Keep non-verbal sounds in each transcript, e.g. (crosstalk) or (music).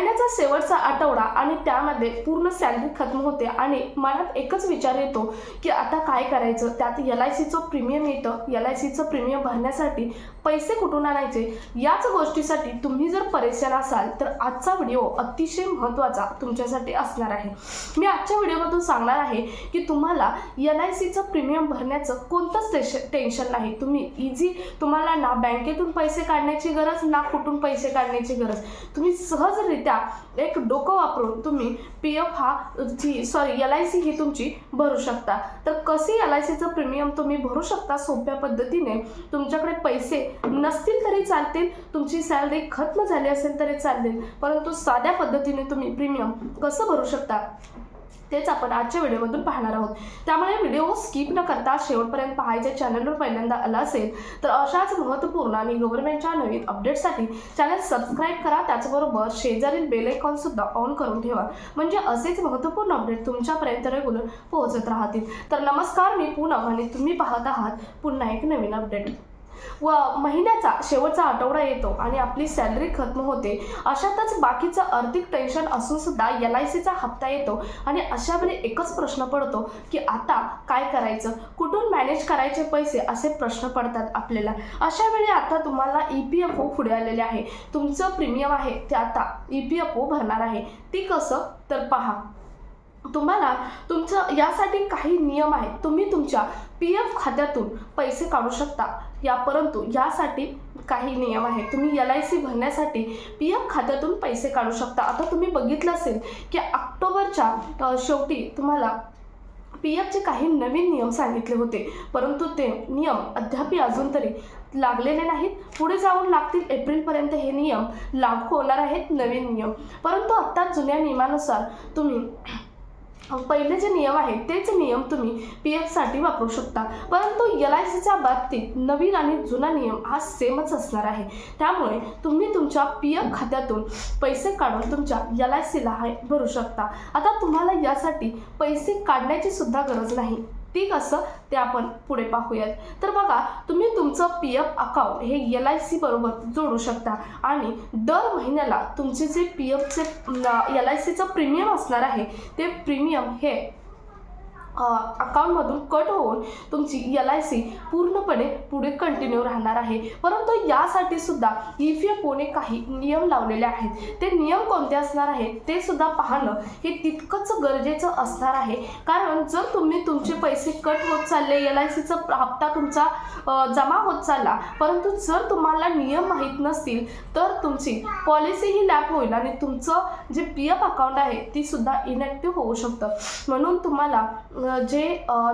महिन्याचा शेवटचा आठवडा आणि त्यामध्ये पूर्ण सॅलरी खत्म होते आणि मनात एकच विचार येतो की आता काय करायचं? त्यात एल आय सीचं प्रीमियम येतं. एल आय सीचं प्रीमियम भरण्यासाठी पैसे कुठून आणायचे? याच गोष्टीसाठी तुम्ही जर परेशान असाल तर आजचा व्हिडिओ अतिशय महत्त्वाचा तुमच्यासाठी असणार आहे. मी आजच्या व्हिडिओमधून सांगणार आहे की तुम्हाला एल आय सीचं प्रीमियम भरण्याचं कोणतंच टेश टेन्शन नाही. तुम्ही इझी तुम्हाला ना बँकेतून पैसे काढण्याची गरज ना कुठून पैसे काढण्याची गरज. तुम्ही सहजरित्या एक डोकं वापरून तुम्ही पी एफ हा जी सॉरी एल आय सी ही तुमची भरू शकता. तर कसे एल आय सीचं प्रीमियम तुम्ही भरू शकता? सोप्या पद्धतीने. तुमच्याकडे पैसे नसतील तरी चालतील. तुमची सॅलरी खत्म झाली असेल तरी चालेल परंतु साध्या पद्धतीने तुम्ही प्रीमियम कसं भरू शकता? तेच आपण आजच्या व्हिडिओमधून पाहणार आहोत. त्यामुळे व्हिडिओ स्किप न करता शेवटपर्यंत पाहायचे चॅनलवर पहिल्यांदा आला असेल तर अशाच महत्त्वपूर्ण आणि गव्हर्नमेंटच्या नवीन अपडेटसाठी चॅनल सबस्क्राईब करा. त्याचबरोबर शेजारील बेल आयकॉन सुद्धा ऑन करून ठेवा. म्हणजे असेच महत्त्वपूर्ण अपडेट तुमच्यापर्यंत रेग्युलर पोहोचत राहतील. तर नमस्कार मी पूनम आणि तुम्ही पाहत आहात पुन्हा एक नवीन अपडेट. व महिन्याचा शेवटचा आठवडा येतो आणि आपली सॅलरी खत्म होते. अशातच बाकीचं आर्थिक टेन्शन असून सुद्धा एल आय सीचा हप्ता येतो आणि अशा वेळी एकच प्रश्न पडतो की आता काय करायचं? कुठून मॅनेज करायचे पैसे? असे प्रश्न पडतात आपल्याला. अशा वेळी आता तुम्हाला ई पी एफ ओ पुढे आलेले आहे. तुमचं प्रीमियम आहे ते आता ई पी एफ ओ भरणार आहे. ती कसं? तर पहा. तुम्हाला तुमचं यासाठी काही नियम आहेत. तुम्ही तुमच्या पी एफ खात्यातून पैसे काढू शकता. या परंतु यासाठी काही नियम आहेत. तुम्ही एल आय सी भरण्यासाठी पी एफ खात्यातून पैसे काढू शकता. आता तुम्ही बघितलं असेल की ऑक्टोबरच्या शेवटी तुम्हाला पी एफचे काही नवीन नियम सांगितले होते. परंतु ते नियम अद्याप अजून तरी लागलेले नाहीत. पुढे जाऊन लागतील एप्रिलपर्यंत हे नियम लागू होणार आहेत नवीन नियम. परंतु आत्ता जुन्या नियमानुसार तुम्ही पहिले जे नियम आहेत तेच नियम तुम्ही पी एफसाठी वापरू शकता. परंतु एल आय सीच्या बाबतीत नवीन आणि जुना नियम हा सेमच असणार आहे. त्यामुळे तुम्ही तुमच्या पी एफ खात्यातून पैसे काढून तुमच्या एल आय सीला भरू शकता. आता तुम्हाला यासाठी पैसे काढण्याची सुद्धा गरज नाही. ती कसं ते आपण पुढे पाहूयात. तर बघा तुम्ही तुमचं पी एफ अकाउंट हे एल आय सी बरोबर जोडू शकता आणि दर महिन्याला तुमचे जे पी एफचे एल आय सीचं प्रीमियम असणार आहे ते प्रीमियम हे अकाउंटमधून कट होऊन तुमची एल आय सी पूर्णपणे पुढे कंटिन्यू राहणार आहे. परंतु यासाठी सुद्धा ई पी एफ ओने काही नियम लावलेले आहेत ते नियम कोणते असणार आहेत ते सुद्धा पाहणं हे तितकंच गरजेचं असणार आहे. कारण जर तुम्ही तुमचे पैसे कट होत चालले एल आय सीचा हप्ता तुमचा जमा होत चालला परंतु जर तुम्हाला नियम माहीत नसतील तर तुमची पॉलिसी ही लॅप होईल आणि तुमचं जे पी एफ अकाउंट आहे ती सुद्धा इनॅक्टिव्ह होऊ शकतं. म्हणून तुम्हाला जे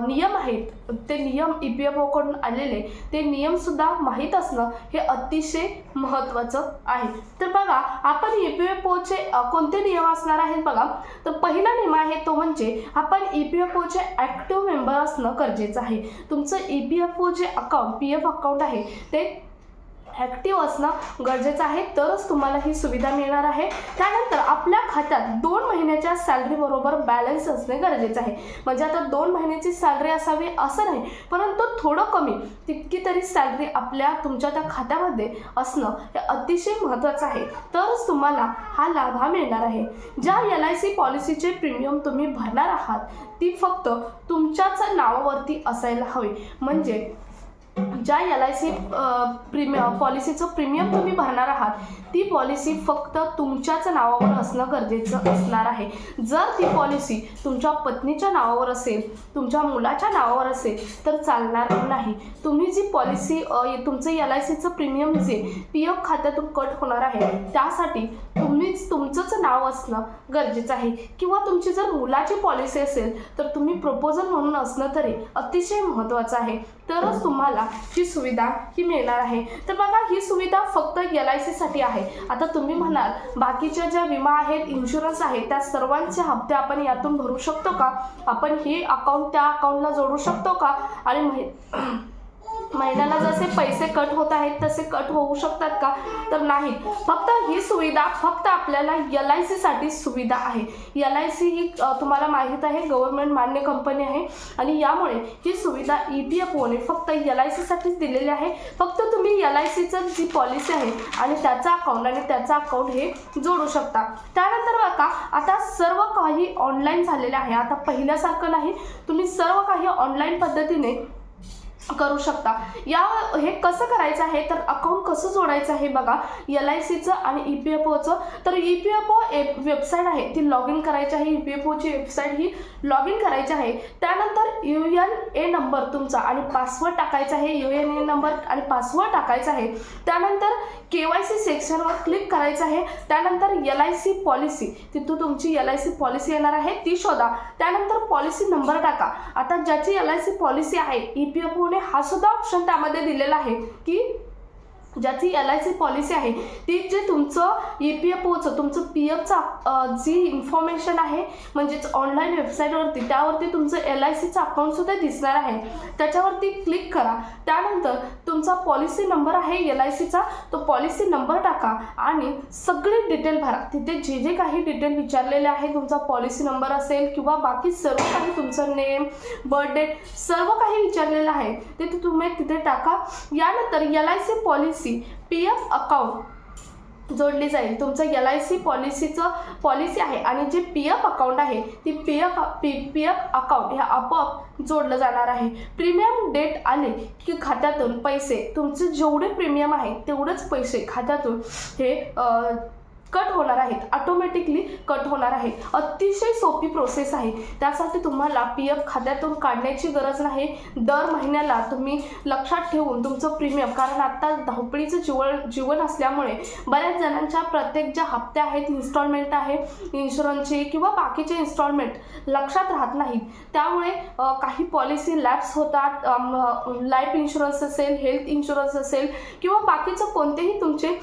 नियम आहेत ते नियम ई पी एफ ओकडून आलेले ते नियमसुद्धा माहीत असणं हे अतिशय महत्त्वाचं आहे. तर बघा आपण ई पी एफ ओचे कोणते नियम असणार आहेत बघा. तर पहिला नियम आहे तो म्हणजे आपण ई पी एफ ओचे ॲक्टिव्ह मेंबर असणं गरजेचं आहे. तुमचं ई पी एफ ओ जे अकाउंट पी एफ अकाउंट आहे ते ॲक्टिव्ह असणं गरजेचं आहे. तरच तुम्हाला ही सुविधा मिळणार आहे. त्यानंतर आपल्या खात्यात दोन महिन्याच्या सॅलरीबरोबर बॅलन्स असणे गरजेचं आहे. म्हणजे आता दोन महिन्याची सॅलरी असावी असं नाही परंतु थोडं कमी तितकी तरी सॅलरी आपल्या तुमच्या त्या खात्यामध्ये असणं हे अतिशय महत्त्वाचं आहे. तरच तुम्हाला हा लाभ हा मिळणार आहे. ज्या एल आय सी पॉलिसीचे प्रीमियम तुम्ही भरणार आहात ती फक्त तुमच्याच नावावरती असायला हवी. म्हणजे ज्या एल आय सी प्रीमियम पॉलिसीचं प्रीमियम तुम्ही भरणार आहात ती पॉलिसी फक्त तुमच्याच नावावर असणं गरजेचं असणार आहे. जर ती पॉलिसी तुमच्या पत्नीच्या नावावर असेल तुमच्या मुलाच्या नावावर असेल तर चालणार नाही. तुम्ही जी पॉलिसी तुमचं एल आय सीचं प्रीमियम जे पी एफ खात्यातून कट होणार आहे त्यासाठी तुम्हीच तुमचंच नाव असणं गरजेचं आहे. किंवा तुमची जर मुलाची पॉलिसी असेल तर तुम्ही प्रपोजल म्हणून असणं तरी अतिशय महत्त्वाचं आहे. तरच तुम्हाला ही सुविधा ही मिळणार आहे. तर बघा ही सुविधा फक्त एल आय सीसाठी आहे. आता तुम्ही म्हणाल बाकीच्या ज्या विमा आहेत इन्शुरन्स आहेत त्या सर्वांचे हप्ते आपण यातून भरू शकतो का? आपण हे अकाउंट त्या अकाउंटला जोडू शकतो का? आणि महिन्याला जसे पैसे कट होत आहेत तसे कट होऊ शकतात का? तर नाही. फक्त ही सुविधा फक्त आपल्याला एल आय सीसाठी सुविधा आहे. एल आय सी ही तुम्हाला माहीत आहे गव्हर्नमेंट मान्य कंपनी आहे. आणि यामुळे ही सुविधा ई पी एफ ओने फक्त एल आय सीसाठीच दिलेली आहे. फक्त तुम्ही एल आय सीचं जी पॉलिसी आहे आणि त्याचा अकाउंट आणि त्याचा अकाउंट हे जोडू शकता. त्यानंतर बघा आता सर्व काही ऑनलाईन झालेलं आहे. आता पहिल्यासारखं नाही. तुम्ही सर्व काही ऑनलाईन पद्धतीने करू शकता. या हे कसं करायचं आहे? तर अकाउंट कसं जोडायचं आहे बघा? एल आय सीचं आणि ई पी एफ ओचं तर E P F O website आहे. ती लॉग इन करायची आहे. ई पी एफ ओची वेबसाईट ही लॉग इन करायची आहे. त्यानंतर यू एन ए नंबर तुमचा आणि पासवर्ड टाकायचा आहे. यू एन ए नंबर आणि पासवर्ड टाकायचा आहे. त्यानंतर के वाय सी सेक्शनवर क्लिक करायचं आहे. त्यानंतर एल आय सी पॉलिसी तिथून तुमची एल आय सी पॉलिसी येणार आहे. ती शोधा. त्यानंतर पॉलिसी नंबर टाका. आता ज्याची एल आय सी पॉलिसी आहे ई पी एफ ओने हा सुद्धा ऑप्शन त्यामध्ये दिलेला आहे की ज्याची एल आय सी पॉलिसी आहे ती जे तुमचं ई पी एफ ओचं तुमचं पी एफचा जी इन्फॉर्मेशन आहे म्हणजेच ऑनलाईन वेबसाईटवरती त्यावरती तुमचं एल आय सीचं अकाउंटसुद्धा दिसणार आहे. त्याच्यावरती क्लिक करा. त्यानंतर तुमचा पॉलिसी नंबर आहे एल आय सीचा तो पॉलिसी नंबर टाका आणि सगळे डिटेल भरा. तिथे जे जे काही डिटेल विचारलेले आहे तुमचा पॉलिसी नंबर असेल किंवा बाकी सर्व काही तुमचं नेम बर्थडे सर्व काही विचारलेलं आहे ते ते तुम्ही तिथे टाका. यानंतर L I C policy P F account जोडली जाईल. तुमचं एल आय सी पॉलिसीचं पॉलिसी आहे आणि जे पी एफ अकाउंट आहे ती P F P P F account ह्या आपोआप जोडलं जाणार आहे. प्रीमियम डेट आले की खात्यातून पैसे तुमचे जेवढे प्रीमियम आहे तेवढेच पैसे खात्यातून हे कट होणार आहेत. ऑटोमॅटिकली कट होणार आहे. अतिशय सोपी प्रोसेस आहे. त्यासाठी तुम्हाला पी एफ खात्यातून काढण्याची गरज नाही. दर महिन्याला तुम्ही लक्षात ठेवून तुमचं प्रीमियम कारण आत्ता धावपळीचं जीवन जीवन असल्यामुळे बऱ्याच जणांच्या प्रत्येक ज्या हप्ते आहेत इन्स्टॉलमेंट आहे इन्शुरन्सचे किंवा बाकीचे इन्स्टॉलमेंट लक्षात राहत नाहीत. त्यामुळे काही पॉलिसी लॅप्स होतात. लाईफ इन्शुरन्स असेल हेल्थ इन्शुरन्स असेल किंवा बाकीचं कोणतेही तुमचे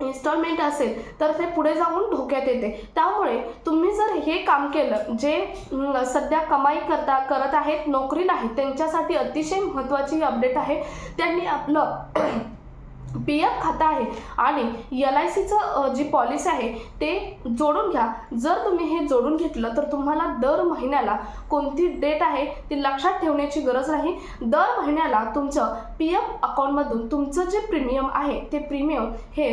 इन्स्टॉलमेंट असेल तर ते पुढे जाऊन धोक्यात येते. त्यामुळे तुम्ही जर हे काम केलं जे सध्या कमाई करता करत आहेत नोकरीला नाही त्यांच्यासाठी अतिशय महत्त्वाची अपडेट आहे. त्यांनी आपलं (clears throat) पी एफ खातं आहे आणि एल आय सीचं जी पॉलिसी आहे ते जोडून घ्या. जर तुम्ही हे जोडून घेतलं तर तुम्हाला दर महिन्याला कोणती डेट आहे ती लक्षात ठेवण्याची गरज नाही. दर महिन्याला तुमचं पी एफ अकाउंटमधून तुमचं जे प्रीमियम आहे ते प्रीमियम हे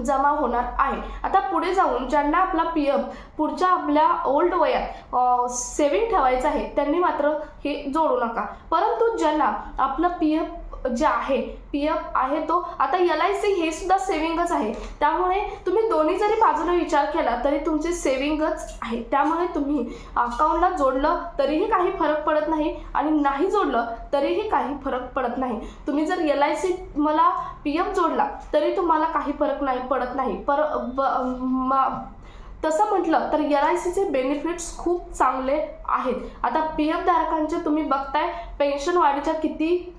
जमा होणार आहे. आता पुढे जाऊन ज्यांना आपला पी एफ पुढच्या आपल्या ओल्ड वयात सेविंग ठेवायचं आहे त्यांनी मात्र हे जोडू नका. परंतु ज्यांना आपलं पी एफ जे आहे पी एफ आहे तो आता एल आय सी हे सुद्धा सेविंगच आहे. त्यामुळे तुम्ही दोन्ही जरी बाजूला विचार केला तरी तुमचे सेविंगच आहे. त्यामुळे तुम्ही अकाउंटला जोडलं तरीही काही फरक पडत नाही. आणि नाही जोडलं तरीही काही फरक पडत नाही. तुम्ही जर एल आय सी मला पी एफ जोडला तरी तुम्हाला काही फरक नाही पडत नाही. पर ब- मा- तसं म्हटलं तर एल आय सीचे बेनिफिट्स खूप चांगले आहेत. आता पी एफ धारकांचे तुम्ही बघताय पेन्शन वाढीच्या किती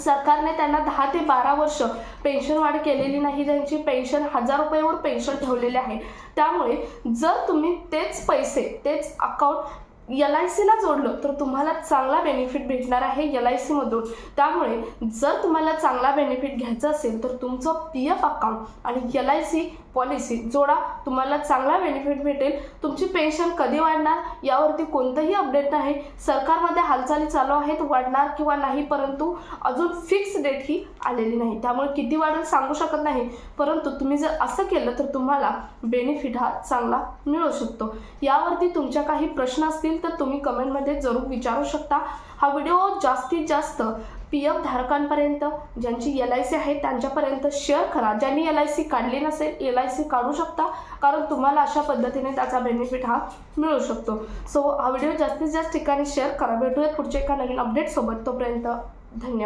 सरकारने त्यांना दहा ते बारा वर्ष पेन्शन वाढ केलेली नाही ज्यांची पेन्शन हजार रुपयावर पेन्शन ठेवलेले आहे. त्यामुळे जर तुम्ही तेच पैसे तेच अकाउंट एल आय सीला जोडलं तर तुम्हाला चांगला बेनिफिट भेटणार आहे एल आय सीमधून त्यामुळे जर तुम्हाला चांगला बेनिफिट घ्यायचा असेल तर तुमचं पी एफ अकाउंट आणि एल आय सी पॉलिसी जोडा तुम्हाला चांगला बेनिफिट भेटेल. तुमची पेन्शन कधी वाढणार यावरती कोणतंही अपडेट नाही. सरकारमध्ये हालचाली चालू आहेत वाढणार किंवा नाही परंतु अजून फिक्स डेट ही आलेली नाही. त्यामुळे किती वाढेल सांगू शकत नाही. परंतु तुम्ही जर असं केलं तर तुम्हाला बेनिफिट हा चांगला मिळू शकतो. यावरती तुमच्या काही प्रश्न असतील तर तुम्ही कमेंटमध्ये जरूर विचारू शकता. हा व्हिडिओ जास्तीत जास्त पी एफ धारकांपर्यंत ज्यांची एल आय सी आहे त्यांच्यापर्यंत शेअर करा. ज्यांनी एल आय सी काढली नसेल एल आय सी काढू शकता. कारण तुम्हाला अशा पद्धतीने त्याचा बेनिफिट हा मिळू शकतो. सो हा व्हिडिओ जास्तीत जास्त ठिकाणी शेअर करा. भेटूयात पुढच्या एका नवीन अपडेटसोबत तोपर्यंत धन्यवाद.